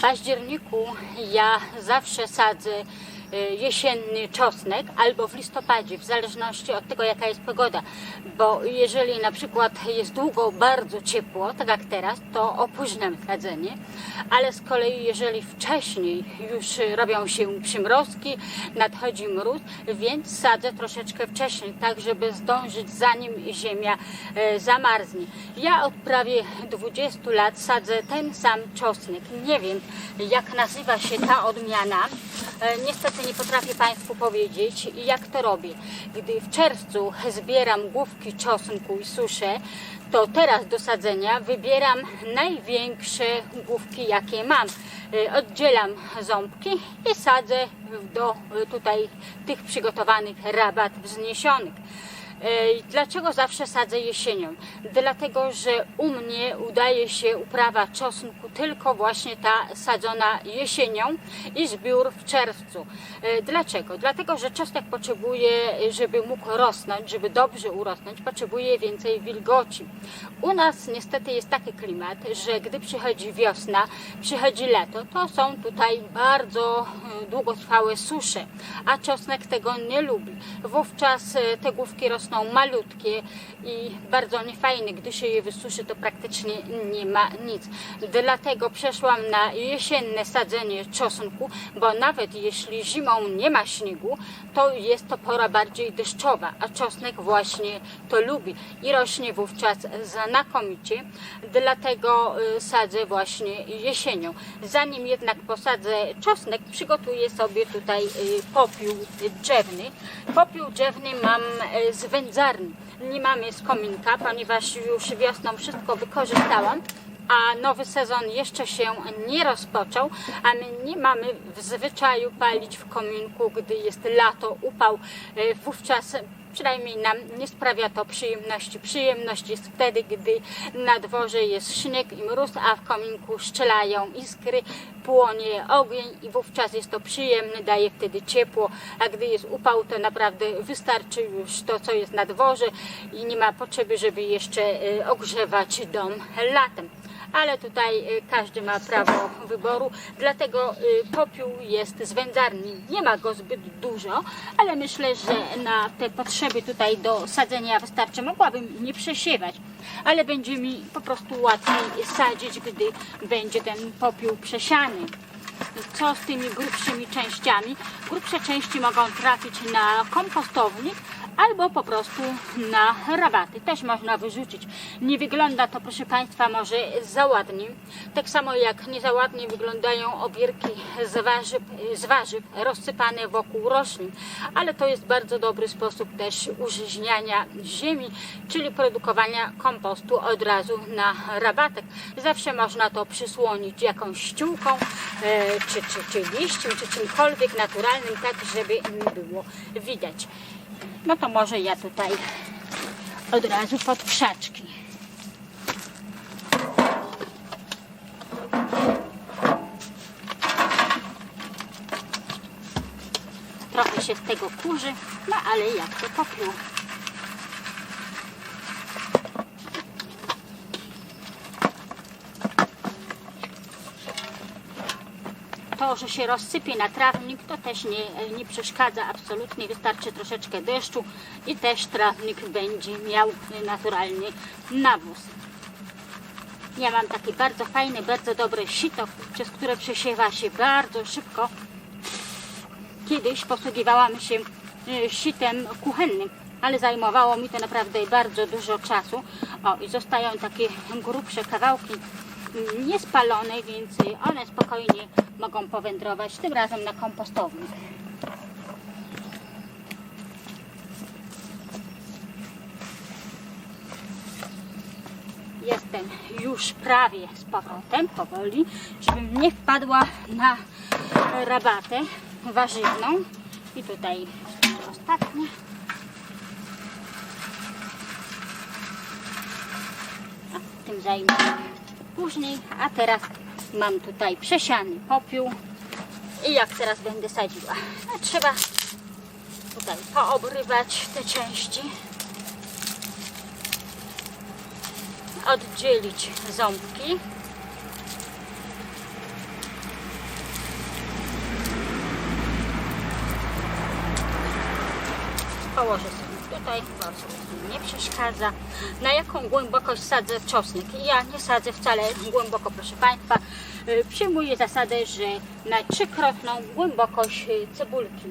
październiku ja zawsze sadzę jesienny czosnek albo w listopadzie, w zależności od tego jaka jest pogoda. Bo jeżeli na przykład jest długo bardzo ciepło, tak jak teraz, to opóźniam sadzenie, ale z kolei jeżeli wcześniej już y, robią się przymrozki, nadchodzi mróz, więc sadzę troszeczkę wcześniej, tak żeby zdążyć zanim ziemia e, zamarznie. Ja od prawie 20 lat sadzę ten sam czosnek. Nie wiem jak nazywa się ta odmiana. E, Niestety nie potrafię Państwu powiedzieć jak to robię. Gdy w czerwcu zbieram główki czosnku i suszę, to teraz do sadzenia wybieram największe główki jakie mam. E, Oddzielam ząbki i sadzę do e, tutaj tych przygotowanych rabat wzniesionych. Dlaczego zawsze sadzę jesienią? Dlatego, że u mnie udaje się uprawa czosnku tylko właśnie ta sadzona jesienią i zbiór w czerwcu. Dlaczego? Dlatego, że czosnek potrzebuje, żeby mógł rosnąć, żeby dobrze urosnąć, potrzebuje więcej wilgoci. U nas niestety jest taki klimat, że gdy przychodzi wiosna, przychodzi lato, to są tutaj bardzo e, długotrwałe susze, a czosnek tego nie lubi. Wówczas e, te główki rosną malutkie i bardzo niefajne. Gdy się je wysuszy, to praktycznie nie ma nic. Dlatego przeszłam na jesienne sadzenie czosnku, bo nawet jeśli zimą nie ma śniegu, to jest to pora bardziej deszczowa, a czosnek właśnie to lubi i rośnie wówczas znakomicie. Dlatego y, sadzę właśnie jesienią. Zanim jednak posadzę czosnek, przygotuję sobie tutaj y, popiół drzewny. Popiół drzewny mam y, z Nie mamy z kominka, ponieważ już wiosną wszystko wykorzystałam a nowy sezon jeszcze się nie rozpoczął, a my nie mamy w zwyczaju palić w kominku, gdy jest lato, upał. E, Wówczas przynajmniej nam nie sprawia to przyjemności. Przyjemność jest wtedy, gdy na dworze jest śnieg i mróz, a w kominku strzelają iskry, płonie ogień i wówczas jest to przyjemne, daje wtedy ciepło, a gdy jest upał, to naprawdę wystarczy już to, co jest na dworze i nie ma potrzeby, żeby jeszcze e, ogrzewać dom latem ale tutaj y, każdy ma prawo wyboru, dlatego y, popiół jest z wędzarni. Nie ma go zbyt dużo, ale myślę, że na te potrzeby tutaj do sadzenia wystarczy. Mogłabym nie przesiewać, ale będzie mi po prostu łatwiej sadzić, gdy będzie ten popiół przesiany. Co z tymi grubszymi częściami? Grubsze części mogą trafić na kompostownik albo po prostu na rabaty. Też można wyrzucić. Nie wygląda to, proszę Państwa, może za ładnie. Tak samo jak nie za ładnie wyglądają obierki z warzyw, z warzyw rozsypane wokół roślin. Ale to jest bardzo dobry sposób też użyźniania ziemi, czyli produkowania kompostu od razu na rabatek. Zawsze można to przysłonić jakąś ściółką, e, czy, czy, czy liściem, czy czymkolwiek naturalnym, tak żeby nie było widać. No to może ja tutaj od razu pod krzaczki. Trochę się z tego kurzy, no ale jak to popiół. To, że się rozsypie na trawnik, to też nie, nie przeszkadza absolutnie. Wystarczy troszeczkę deszczu i też trawnik będzie miał naturalny nawóz. Ja mam takie bardzo fajne, bardzo dobre sito, przez które przesiewa się bardzo szybko. Kiedyś posługiwałam się y, sitem kuchennym, ale zajmowało mi to naprawdę bardzo dużo czasu. O, i zostają takie grubsze kawałki mm, niespalone, więc one spokojnie mogą powędrować, tym razem na kompostownik. Jestem już prawie z powrotem, powoli, żebym nie wpadła na rabatę warzywną. I tutaj ostatnie. Tym zajmę później, a teraz Mam tutaj przesiany popiół. I jak teraz będę sadziła? No, trzeba tutaj poobrywać te części. Oddzielić ząbki. Położę sobie tutaj, nie przeszkadza. Na jaką głębokość sadzę czosnek? Ja nie sadzę wcale głęboko, proszę Państwa. Y, Przyjmuję zasadę, że na trzykrotną głębokość cebulki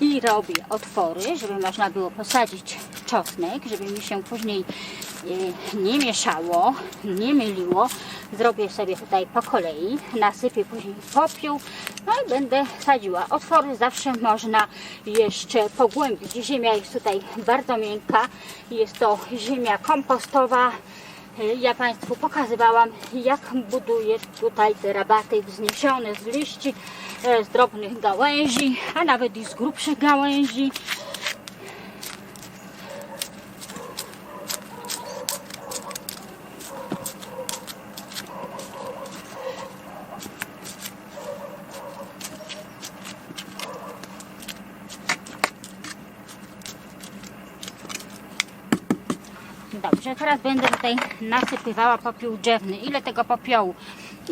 i robię otwory, żeby można było posadzić czosnek, żeby mi się później e, nie mieszało, nie myliło. Zrobię sobie tutaj po kolei, nasypię później popiół, no i będę sadziła. Otwory zawsze można jeszcze pogłębić. Ziemia jest tutaj bardzo miękka, jest to ziemia kompostowa. Ja Państwu pokazywałam, jak buduję tutaj te rabaty wzniesione z liści, e, z drobnych gałęzi, a nawet i z grubszych gałęzi. Dobrze, teraz będę tutaj nasypywała popiół drzewny. Ile tego popiołu?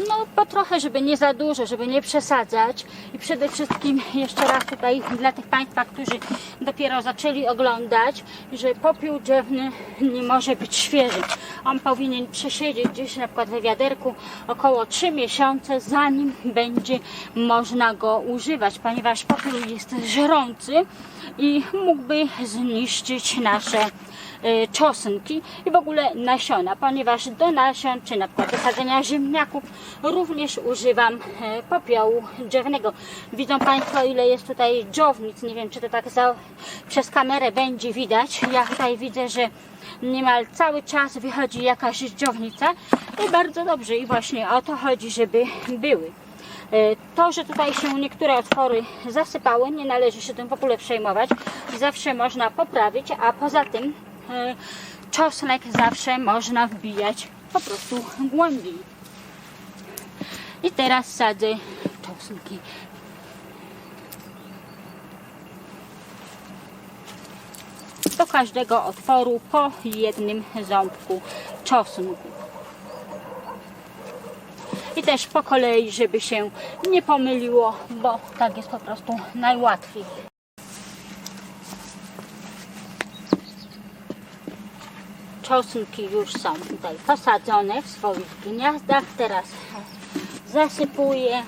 No, po trochę, żeby nie za dużo, żeby nie przesadzać. I przede wszystkim jeszcze raz tutaj dla tych Państwa, którzy dopiero zaczęli oglądać, że popiół drzewny nie może być świeży. On powinien przesiedzieć gdzieś na przykład we wiaderku około 3 miesiące, zanim będzie można go używać, ponieważ popiół jest żrący i mógłby zniszczyć nasze czosnki i w ogóle nasiona, ponieważ do nasion, czy na przykład do sadzenia ziemniaków również używam e, popiołu drzewnego. Widzą Państwo ile jest tutaj dżownic, nie wiem czy to tak za, przez kamerę będzie widać. Ja tutaj widzę, że niemal cały czas wychodzi jakaś dżownica i bardzo dobrze i właśnie o to chodzi, żeby były. E, To, że tutaj się niektóre otwory zasypały, nie należy się tym w ogóle przejmować. Zawsze można poprawić, a poza tym czosnek zawsze można wbijać po prostu głębiej. I teraz sadzę czosnki. Do każdego otworu po jednym ząbku czosnku i też po kolei, żeby się nie pomyliło, bo tak jest po prostu najłatwiej. Czosnki już są tutaj posadzone w swoich gniazdach. Teraz zasypuję